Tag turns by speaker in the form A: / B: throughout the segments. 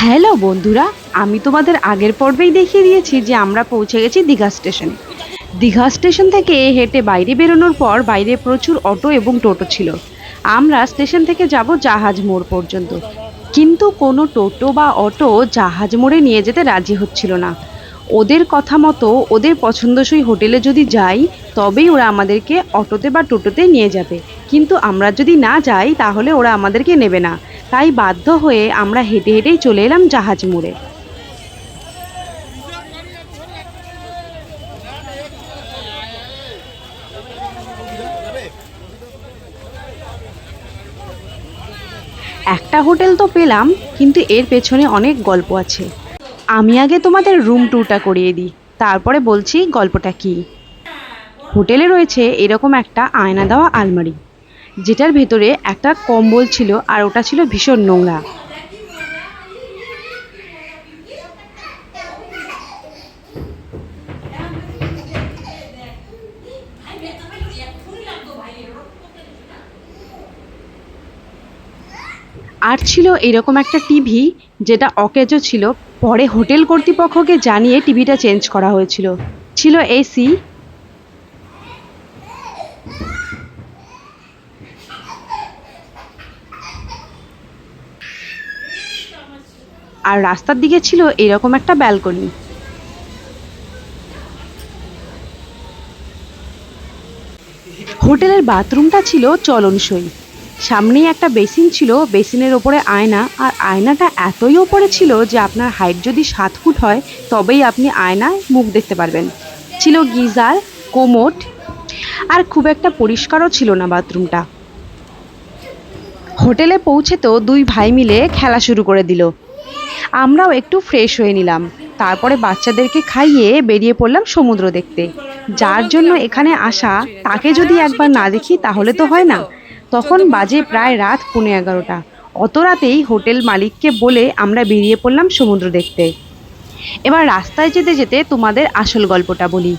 A: Hello বন্ধুরা, আমি তোমাদের আগের পর্বেই দেখিয়ে দিয়েছি যে আমরা পৌঁছে গেছি দীঘা স্টেশনে। দীঘা স্টেশন থেকে হেঁটে বাইরে বেরোনোর পর বাইরে প্রচুর অটো এবং টোটো ছিল। আমরা স্টেশন থেকে যাব জাহাজ মোড় পর্যন্ত। কিন্তু কোনো টোটো বা অটো জাহাজ মোড়ে নিয়ে যেতে রাজি হচ্ছিল না। ওদের কথা মতো ওদের পছন্দসই হোটেলে যদি যাই, তবেই ওরা আমাদেরকে অটোতে বা টোটোতে নিয়ে যাবে। কিন্তু আমরা যদি না যাই, তাহলে ওরা আমাদেরকে নেবে না। তাই বাধ্য হয়ে আমরা হেঁটে হেঁটেই চলে এলাম জাহাজ মোড়ে। একটা হোটেল তো পেলাম, কিন্তু এর পেছনে অনেক গল্প আছে। আমি আগে তোমাদের রুম ট্যুরটা করিয়ে দিই। তারপরে বলছি গল্পটা কি। হোটেলে রয়েছে এরকম একটা আয়না দেওয়া আলমারি, যেটার ভেতরে একটা কম্বল ছিল আর ওটা ছিল ভীষণ নোংরা। আর ছিল এরকম একটা টিভি যেটা অকেজো ছিল। পরে হোটেল কর্তৃপক্ষকে জানিয়ে টিভিটা চেঞ্জ করা হয়েছিল। ছিল এসি। আর রাস্তার দিকে ছিল এরকম একটা ব্যালকনি। হোটেলের বাথরুমটা ছিল চলনসই। সামনেই একটা বেসিন ছিল, বেসিনের ওপরে আয়না, আর আয়নাটা এতই ওপরে ছিল যে আপনার হাইট যদি সাত ফুট হয়, তবেই আপনি আয়নায় মুখ দেখতে পারবেন। ছিল গিজার কোমোট আর খুব একটা পরিষ্কারও ছিল না বাথরুমটা। হোটেলে পৌঁছে তো দুই ভাই মিলে খেলা শুরু করে দিল। আমরাও একটু ফ্রেশ হয়ে নিলাম। তারপরে বাচ্চাদেরকে খাইয়ে বেরিয়ে পড়লাম সমুদ্র দেখতে। যার জন্য এখানে আসা, তাকে যদি একবার না দেখি, তাহলে তো হয় না। তখন বাজে প্রায় রাত পৌনে এগারোটা। অত রাতেই হোটেল মালিককে বলে আমরা বেরিয়ে পড়লাম সমুদ্র দেখতে। এবার রাস্তায় যেতে যেতে তোমাদের আসল গল্পটা বলি।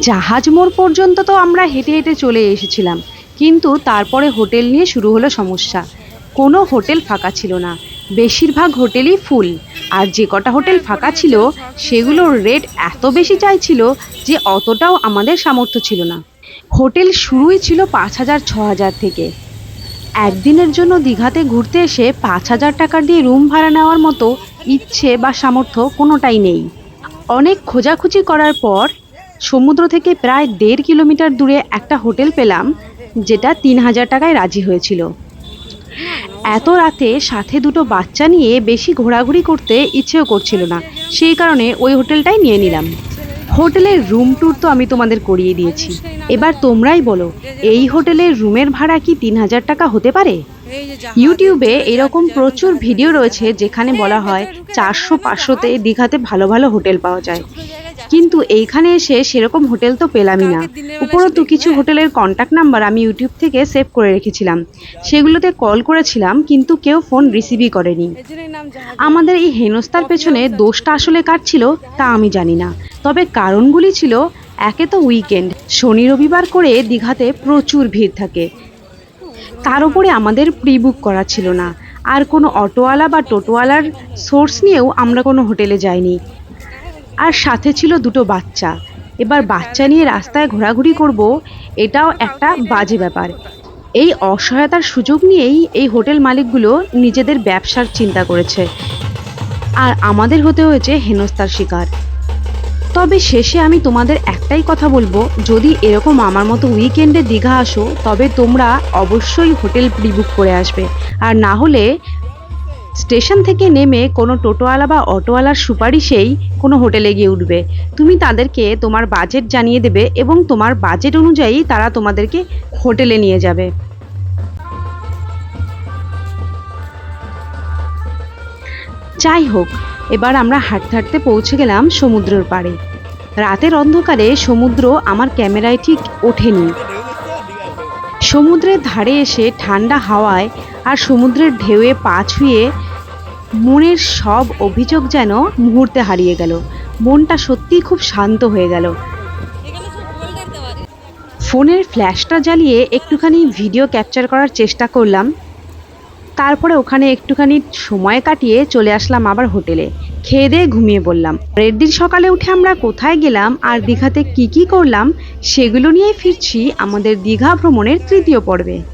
A: জাহাজ মোড় পর্যন্ত তো আমরা হেঁটে হেঁটে চলে এসেছিলাম কিন্তু তারপরে হোটেল নিয়ে শুরু হলো সমস্যা। কোনো হোটেল ফাঁকা ছিল না। বেশিরভাগ হোটেলই ফুল আর যে কটা হোটেল ফাঁকা ছিল সেগুলোর রেট এত বেশি চাইছিল যে অতটাও আমাদের সামর্থ্য ছিল না। হোটেল শুরুই ছিল পাঁচ হাজার, ছ হাজার থেকে। একদিনের জন্য দীঘাতে ঘুরতে এসে পাঁচ হাজার টাকা দিয়ে রুম ভাড়া নেওয়ার মতো ইচ্ছে বা সামর্থ্য কোনোটাই নেই। অনেক খোঁজাখুঁজি করার পর সমুদ্র থেকে প্রায় দেড় কিলোমিটার দূরে একটা হোটেল পেলাম, যেটা তিন হাজার টাকায় রাজি হয়েছিল। এত রাতে সাথে দুটো বাচ্চা নিয়ে বেশি ঘোরাঘুরি করতে ইচ্ছেও করছিল না। সেই কারণে ওই হোটেলটাই নিয়ে নিলাম। হোটেলের রুম ট্যুর তো আমি তোমাদের করিয়ে দিয়েছি। এবার তোমরাই বলো, এই হোটেলের রুমের ভাড়া কি তিন হাজার টাকা হতে পারে? ইউটিউবে এরকম প্রচুর ভিডিও রয়েছে যেখানে বলা হয় চারশো পাঁচশোতে দীঘাতে ভালো ভালো হোটেল পাওয়া যায়। কিন্তু এইখানে এসে সেরকম হোটেল তো পেলামই না। উপরন্তু কিছু হোটেলের কন্ট্যাক্ট নাম্বার আমি ইউটিউব থেকে সেভ করে রেখেছিলাম। সেগুলোতে কল করেছিলাম কিন্তু কেউ ফোন রিসিভই করেনি। আমাদের এই হেনস্থার পেছনে দোষটা আসলে কার ছিল তা আমি জানি না। তবে কারণগুলি ছিল একে তো উইকেন্ড শনি রবিবার করে দীঘাতে প্রচুর ভিড় থাকে। তার উপরে আমাদের প্রি বুক করা ছিল না। আর কোনো অটোওয়ালা বা টোটোওয়ালার সোর্স নিয়েও আমরা কোনো হোটেলে যাইনি। আর সাথে ছিল দুটো বাচ্চা। এবার বাচ্চা নিয়ে রাস্তায় ঘোরাঘুরি করব, এটাও একটা বাজে ব্যাপার। এই অসহায়তার সুযোগ নিয়েই এই হোটেল মালিকগুলো নিজেদের ব্যবসার চিন্তা করেছে। আর আমাদের হতে হয়েছে হেনস্থার শিকার। তবে শেষে আমি তোমাদের একটাই কথা বলব, যদি এরকম আমার মতো উইকেন্ডে দীঘা আসো, তবে তোমরা অবশ্যই হোটেল প্রি বুক করে আসবে। আর না হলে স্টেশন থেকে নেমে কোনো টোটোওয়ালা বা অটোওয়ালার সুপারিশেই কোনো হোটেলে গিয়ে উঠবে। তুমি তাদেরকে তোমার বাজেট জানিয়ে দেবে এবং তোমার বাজেট অনুযায়ী তারা তোমাদেরকে হোটেলে নিয়ে যাবে। যাই হোক, এবার আমরা হাঁটতে হাঁটতে পৌঁছে গেলাম সমুদ্রের পাড়ে। রাতের অন্ধকারে সমুদ্র আমার ক্যামেরায় ঠিক ওঠেনি। সমুদ্রের ধারে এসে ঠান্ডা হাওয়ায় আর সমুদ্রের ঢেউয়ে পা ছুঁয়ে মনের সব অভিযোগ যেন মুহূর্তে হারিয়ে গেল। মনটা সত্যিই খুব শান্ত হয়ে গেল। ফোনের ফ্ল্যাশটা জ্বালিয়ে একটুখানি ভিডিও ক্যাপচার করার চেষ্টা করলাম। তারপরে ওখানে একটুখানি সময় কাটিয়ে চলে আসলাম আবার হোটেলে। খেয়ে দিয়ে ঘুমিয়ে পড়লাম। পরের দিন সকালে উঠে আমরা কোথায় গেলাম, আর দীঘাতে কি কি করলাম, সেগুলো নিয়ে ফিরছি আমাদের দীঘা ভ্রমণের তৃতীয় পর্বে।